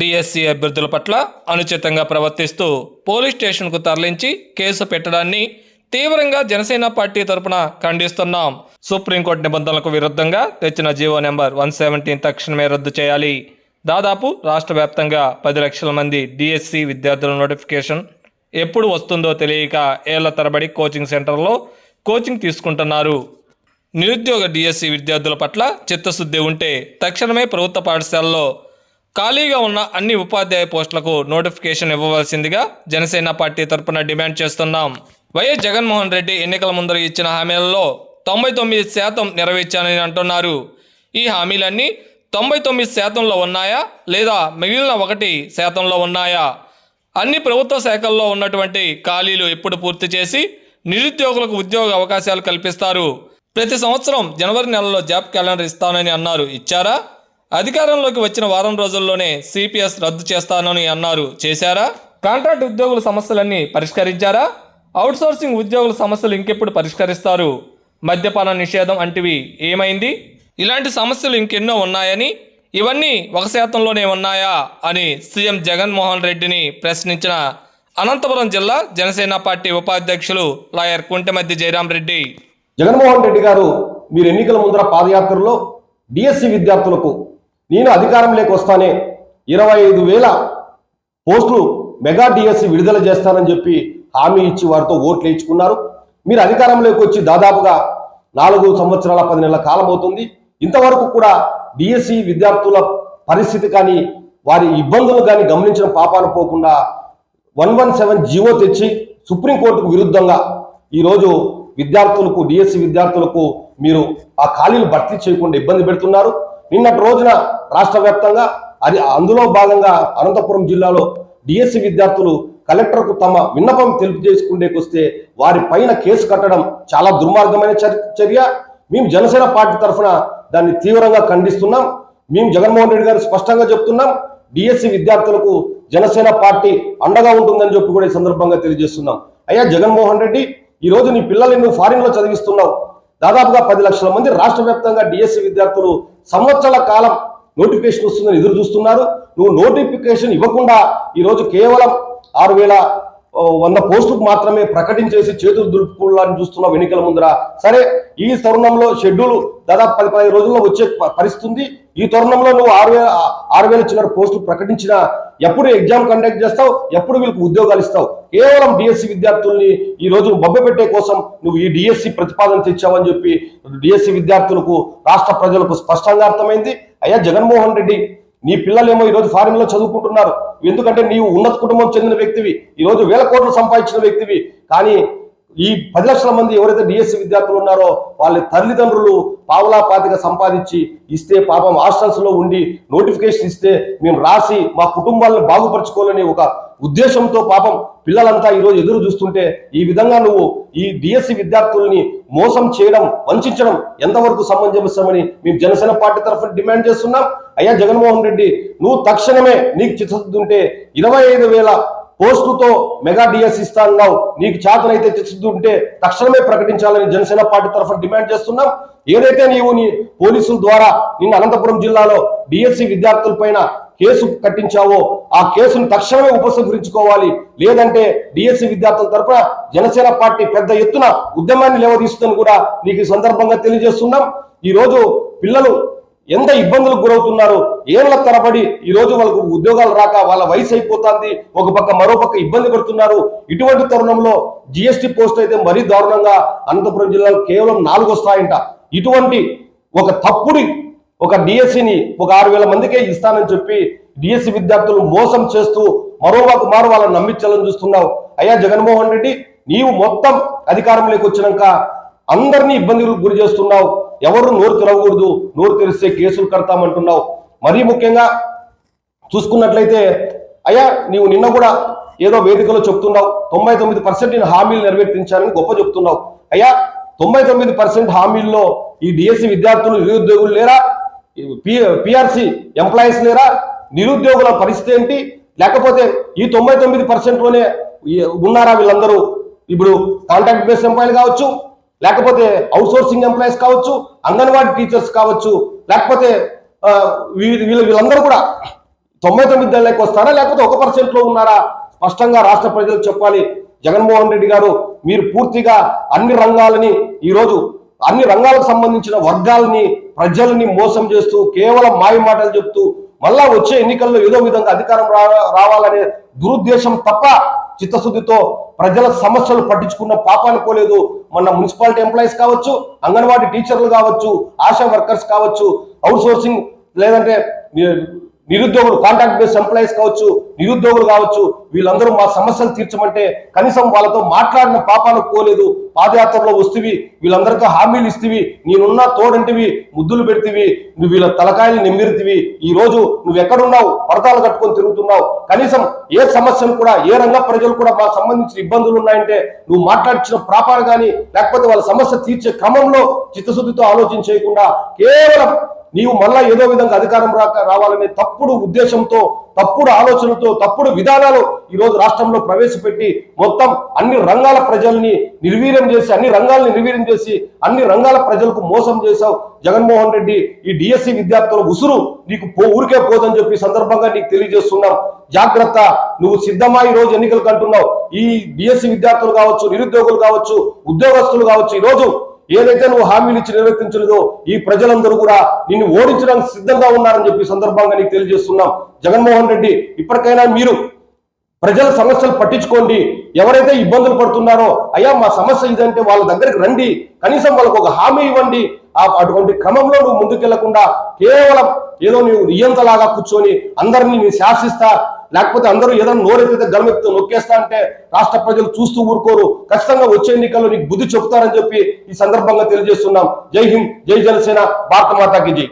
DSC అభ్యర్థుల పట్ల అనుచితంగా ప్రవర్తిస్తూ పోలీస్ స్టేషన్కు తరలించి కేసు పెట్టడాన్ని తీవ్రంగా జనసేన పార్టీ తరపున ఖండిస్తున్నాం. సుప్రీంకోర్టు నిబంధనలకు విరుద్ధంగా తెచ్చిన జీవో నెంబర్ వన్ సెవెంటీన్ తక్షణమే రద్దు చేయాలి. దాదాపు రాష్ట్ర వ్యాప్తంగా పది లక్షల మంది డిఎస్సి విద్యార్థుల నోటిఫికేషన్ ఎప్పుడు వస్తుందో తెలియక ఏళ్ళ తరబడి కోచింగ్ సెంటర్లో కోచింగ్ తీసుకుంటున్నారు. నిరుద్యోగ డిఎస్సి విద్యార్థుల పట్ల చిత్తశుద్ధి ఉంటే తక్షణమే ప్రభుత్వ పాఠశాలలో ఖాళీగా ఉన్న అన్ని ఉపాధ్యాయ పోస్టులకు నోటిఫికేషన్ ఇవ్వవలసిందిగా జనసేన పార్టీ తరపున డిమాండ్ చేస్తున్నాం. వైఎస్ జగన్మోహన్ రెడ్డి ఎన్నికల ముందర ఇచ్చిన హామీలలో తొంభై తొమ్మిది శాతం నెరవేర్చానని అంటున్నారు. ఈ హామీలన్నీ తొంభై తొమ్మిది శాతంలో ఉన్నాయా లేదా మిగిలిన ఒకటి శాతంలో ఉన్నాయా? అన్ని ప్రభుత్వ శాఖల్లో ఉన్నటువంటి ఖాళీలు ఎప్పుడు పూర్తి చేసి నిరుద్యోగులకు ఉద్యోగ అవకాశాలు కల్పిస్తారు. ప్రతి సంవత్సరం జనవరి నెలలో జాబ్ క్యాలెండర్ ఇస్తానని అన్నారు. ఇచ్చారా? అధికారంలోకి వచ్చిన వారం రోజుల్లోనే సిపిఎస్ రద్దు చేస్తానని అన్నారు. చేశారా? కాంట్రాక్ట్ ఉద్యోగుల సమస్యలన్నీ పరిష్కరించారా? అవుట్సోర్సింగ్ ఉద్యోగుల సమస్యలు ఇంకెప్పుడు పరిష్కరిస్తారు? మద్యపాన నిషేధం అంటివి ఏమైంది? ఇలాంటి సమస్యలు ఇంకెన్నో ఉన్నాయని ఇవన్నీ ఒక శాతంలోనే ఉన్నాయా? అని సీఎం జగన్మోహన్ రెడ్డిని ప్రశ్నించిన అనంతపురం జిల్లా జనసేన పార్టీ ఉపాధ్యక్షులు లాయర్ కుంటమద్ది జయరాం రెడ్డి. జగన్మోహన్ రెడ్డి గారు మీరు ఎన్నికల ముందర పాదయాత్రలో డిఎస్సి విద్యార్థులకు నేను అధికారంలోకి వస్తానే ఇరవై ఐదు వేల పోస్టులు మెగా డిఎస్సి విడుదల చేస్తానని చెప్పి హామీ ఇచ్చి వారితో ఓట్లు వేయించుకున్నారు. మీరు అధికారంలోకి వచ్చి దాదాపుగా నాలుగు సంవత్సరాల పది నెలల కాలం అవుతుంది. ఇంతవరకు కూడా డిఎస్సి విద్యార్థుల పరిస్థితి కానీ వారి ఇబ్బందులు కానీ గమనించిన పాపాన పోకుండా వన్ వన్ సెవెన్ జీవో తెచ్చి సుప్రీంకోర్టుకు విరుద్ధంగా ఈరోజు విద్యార్థులకు డిఎస్సి విద్యార్థులకు మీరు ఆ ఖాళీలు భర్తీ చేయకుండా ఇబ్బంది పెడుతున్నారు. నిన్నటి రోజున రాష్ట్ర వ్యాప్తంగా అది అందులో భాగంగా అనంతపురం జిల్లాలో డిఎస్సి విద్యార్థులు కలెక్టర్కు తమ విన్నపం తెలుపు వారి పైన కేసు కట్టడం చాలా దుర్మార్గమైన చర్య. మేము జనసేన పార్టీ తరఫున దాన్ని తీవ్రంగా ఖండిస్తున్నాం. మేము జగన్మోహన్ రెడ్డి గారు స్పష్టంగా చెప్తున్నాం. డిఎస్సి విద్యార్థులకు జనసేన పార్టీ అండగా ఉంటుందని చెప్పి కూడా ఈ సందర్భంగా తెలియజేస్తున్నాం. అయ్యా జగన్మోహన్ రెడ్డి ఈ రోజు నీ పిల్లల్ని నువ్వు ఫారిన్లో చదివిస్తున్నావు. దాదాపుగా పది లక్షల మంది రాష్ట్ర వ్యాప్తంగా డిఎస్సి విద్యార్థులు సంవత్సరాల కాలం నోటిఫికేషన్ వస్తుందని ఎదురు చూస్తున్నారు. నువ్వు నోటిఫికేషన్ ఇవ్వకుండా ఈరోజు కేవలం ఆరు వేల వంద పోస్టులకు మాత్రమే ప్రకటించేసి చేతులు దులుపుకోవాలని చూస్తున్నాం ఎన్నికల ముందర. సరే ఈ తరుణంలో షెడ్యూల్ దాదాపు పది పదిహేను రోజుల్లో వచ్చే ప- పరిస్థితి ఈ తరుణంలో నువ్వు ఆరు వేల ఆరు వేల చిల్లర పోస్టులు ప్రకటించినా ఎప్పుడు ఎగ్జామ్ కండక్ట్ చేస్తావు? ఎప్పుడు వీళ్ళకి ఉద్యోగాలు ఇస్తావు? కేవలం డిఎస్సి విద్యార్థుల్ని ఈ రోజు బొబ్బ పెట్టే కోసం నువ్వు ఈ డిఎస్సి ప్రతిపాదన తెచ్చావని చెప్పి డిఎస్సి విద్యార్థులకు రాష్ట్ర ప్రజలకు స్పష్టంగా అర్థమైంది. అయ్యా జగన్మోహన్ రెడ్డి నీ పిల్లలేమో ఈరోజు ఫారెన్లో చదువుకుంటున్నారు. ఎందుకంటే నీవు ఉన్నత కుటుంబం చెందిన వ్యక్తివి. ఈ రోజు వేల కోట్లు సంపాదించిన వ్యక్తివి. కానీ ఈ పది లక్షల మంది ఎవరైతే డిఎస్సి విద్యార్థులు ఉన్నారో వాళ్ళ తల్లిదండ్రులు పావలా పాతిక సంపాదించి ఇస్తే పాపం హాస్టల్స్లో ఉండి నోటిఫికేషన్ ఇస్తే మేము రాసి మా కుటుంబాలను బాగుపరచుకోవాలని ఒక ఉద్దేశంతో పాపం పిల్లలంతా ఈరోజు ఎదురు చూస్తుంటే ఈ విధంగా నువ్వు ఈ డిఎస్సి విద్యార్థుల్ని మోసం చేయడం వంచడం ఎంతవరకు సమంజసమని మేము జనసేన పార్టీ తరఫున డిమాండ్ చేస్తున్నాం. అయ్యా జగన్మోహన్ రెడ్డి నువ్వు తక్షణమే నీకు చిత్తశుద్ధి ఉంటే ఇరవై ఐదు వేల పోస్టుతో మెగా డిఎస్ ఇస్తా అన్నావు నీకు చేతనైతే చిత్తశుద్ధి ఉంటే తక్షణమే ప్రకటించాలని జనసేన పార్టీ తరఫున డిమాండ్ చేస్తున్నాం. ఏదైతే నీవు నీ పోలీసుల ద్వారా నిన్న అనంతపురం జిల్లాలో డిఎస్సి విద్యార్థులపైన కేసు కట్టించావో ఆ కేసును తక్షణమే ఉపసంహరించుకోవాలి. లేదంటే డిఎస్సి విద్యార్థుల తరఫున జనసేన పార్టీ పెద్ద ఎత్తున ఉద్యమాన్ని లేవదీస్తుందని కూడా నీకు సందర్భంగా తెలియజేస్తున్నాం. ఈ రోజు పిల్లలు ఎంత ఇబ్బందులకు గురవుతున్నారు? ఏళ్ళ తరబడి ఈ రోజు వాళ్ళకు ఉద్యోగాలు రాక వాళ్ళ వయసు అయిపోతుంది. ఒక పక్క మరో పక్క ఇబ్బంది పడుతున్నారు. ఇటువంటి తరుణంలో జిఎస్టి పోస్ట్ అయితే మరీ దారుణంగా అనంతపురం జిల్లాలో కేవలం నాలుగు వస్తాయంట ఇటువంటి ఒక తప్పుడు ఒక డిఎస్సిని ఒక ఆరు వేల మందికే ఇస్తానని చెప్పి డిఎస్సి విద్యార్థులు మోసం చేస్తూ మరోవాకు మారు వాళ్ళని నమ్మించాలని చూస్తున్నావు. అయ్యా జగన్మోహన్ రెడ్డి నీవు మొత్తం అధికారంలోకి వచ్చినాక అందరినీ ఇబ్బందులకు గురి చేస్తున్నావు. ఎవరు నోరు తెరవకూడదు నోరు తెరిస్తే కేసులు కడతామంటున్నావు. మరీ ముఖ్యంగా చూసుకున్నట్లయితే అయ్యా నీవు నిన్న కూడా ఏదో వేదికలో చెప్తున్నావు తొంభై తొమ్మిది పర్సెంట్ నేను హామీలు నెరవేర్తించానని గొప్ప చెప్తున్నావు. అయ్యా తొంభై తొమ్మిది పర్సెంట్ హామీల్లో ఈ డిఎస్సి విద్యార్థులు నిరుద్యోగులు లేరా? పిఆర్సి ఎంప్లాయీస్ లేరా? నిరుద్యోగుల పరిస్థితి ఏంటి? లేకపోతే ఈ తొంభై తొమ్మిది పర్సెంట్లోనే ఉన్నారా వీళ్ళందరూ? ఇప్పుడు కాంట్రాక్ట్ బేస్ ఎంప్లాయీలు కావచ్చు లేకపోతే అవుట్సోర్సింగ్ ఎంప్లాయీస్ కావచ్చు అంగన్వాడీ టీచర్స్ కావచ్చు లేకపోతే ఆ, వీళ్ళందరూ కూడా తొంభై తొమ్మిది నెలలకు వస్తారా లేకపోతే ఒక పర్సెంట్లో ఉన్నారా? స్పష్టంగా రాష్ట్ర ప్రజలకు చెప్పాలి. జగన్మోహన్ రెడ్డి గారు మీరు పూర్తిగా అన్ని రంగాలని ఈరోజు అన్ని రంగాలకు సంబంధించిన వర్గాలని ప్రజల్ని మోసం చేస్తూ కేవలం మాయ మాటలు చెప్తూ మళ్ళా వచ్చే ఎన్నికల్లో ఏదో విధంగా అధికారం రా- రావాలనే దురుద్దేశం తప్ప చిత్తశుద్ధితో ప్రజల సమస్యలు పట్టించుకున్న పాపాన్ని పోలేదు మన మున్సిపాలిటీ ఎంప్లాయీస్ కావచ్చు అంగన్వాడీ టీచర్లు కావచ్చు ఆశా వర్కర్స్ కావచ్చు అవుట్ సోర్సింగ్ లేదంటే నిరుద్యోగులు కాంట్రాక్ట్ బేస్ ఎంప్లాయీస్ కావచ్చు నిరుద్యోగులు కావచ్చు వీళ్ళందరూ మా సమస్యలు తీర్చమంటే కనీసం వాళ్ళతో మాట్లాడిన పాపాలకు పోలేదు పాదయాత్రలో వస్తువి వీళ్ళందరికీ హామీలు ఇస్తేవి నేనున్న తోడంటివి ముద్దులు పెడితివి నువ్వు వీళ్ళ తలకాయలు నిమ్మిరితివి ఈ రోజు నువ్వు ఎక్కడున్నావు పరదాలు కట్టుకొని తిరుగుతున్నావు. కనీసం ఏ సమస్యను కూడా ఏ రంగ ప్రజలు కూడా మా సంబంధించిన ఇబ్బందులు ఉన్నాయంటే నువ్వు మాట్లాడించిన ప్రాపాలు కానీ లేకపోతే వాళ్ళ సమస్య తీర్చే క్రమంలో చిత్తశుద్ధితో ఆలోచించేయకుండా కేవలం నీవు మళ్ళా ఏదో విధంగా అధికారం రాక రావాలనే తప్పుడు ఉద్దేశంతో తప్పుడు ఆలోచనతో తప్పుడు విధానాలు ఈరోజు రాష్ట్రంలో ప్రవేశపెట్టి మొత్తం అన్ని రంగాల ప్రజల్ని నిర్వీర్యం చేసి అన్ని రంగాల్ని నిర్వీర్యం చేసి అన్ని రంగాల ప్రజలకు మోసం చేశావు. జగన్మోహన్ రెడ్డి ఈ డిఎస్సి విద్యార్థుల ఉసురు నీకు పో ఊరికే పోదని చెప్పి సందర్భంగా నీకు తెలియజేస్తున్నాం. జాగ్రత్త నువ్వు సిద్ధమా ఈ రోజు ఎన్నికలకు అంటున్నావు? ఈ డిఎస్సి విద్యార్థులు కావచ్చు నిరుద్యోగులు కావచ్చు ఉద్యోగస్తులు కావచ్చు ఈరోజు ఏదైతే నువ్వు హామీలు ఇచ్చి నిర్వర్తించలేదో ఈ ప్రజలందరూ కూడా నిన్ను ఓడించడానికి సిద్ధంగా ఉన్నారని చెప్పి సందర్భంగా నీకు తెలియజేస్తున్నాం. జగన్మోహన్ రెడ్డి ఇప్పటికైనా మీరు ప్రజల సమస్యలు పట్టించుకోండి. ఎవరైతే ఇబ్బందులు పడుతున్నారో అయ్యా మా సమస్య ఇదంటే వాళ్ళ దగ్గరికి రండి. కనీసం వాళ్ళకు ఒక హామీ ఇవ్వండి. ఆ అటువంటి క్రమంలో నువ్వు ముందుకెళ్ళకుండా కేవలం ఏదో నువ్వు నియంతలాగా కూర్చొని అందరినీ నేను శాసిస్తా లేకపోతే అందరూ ఏదో నోరెత్తితే గలమెత్తు నొక్కేస్తా అంటే రాష్ట్ర ప్రజలు చూస్తూ ఊరుకోరు. ఖచ్చితంగా వచ్చే ఎన్నికల్లో నీకు బుద్ధి చెప్తారని చెప్పి ఈ సందర్భంగా తెలియజేస్తున్నాం. జై హింద్ జై జనసేన భారత మాతాకి జై.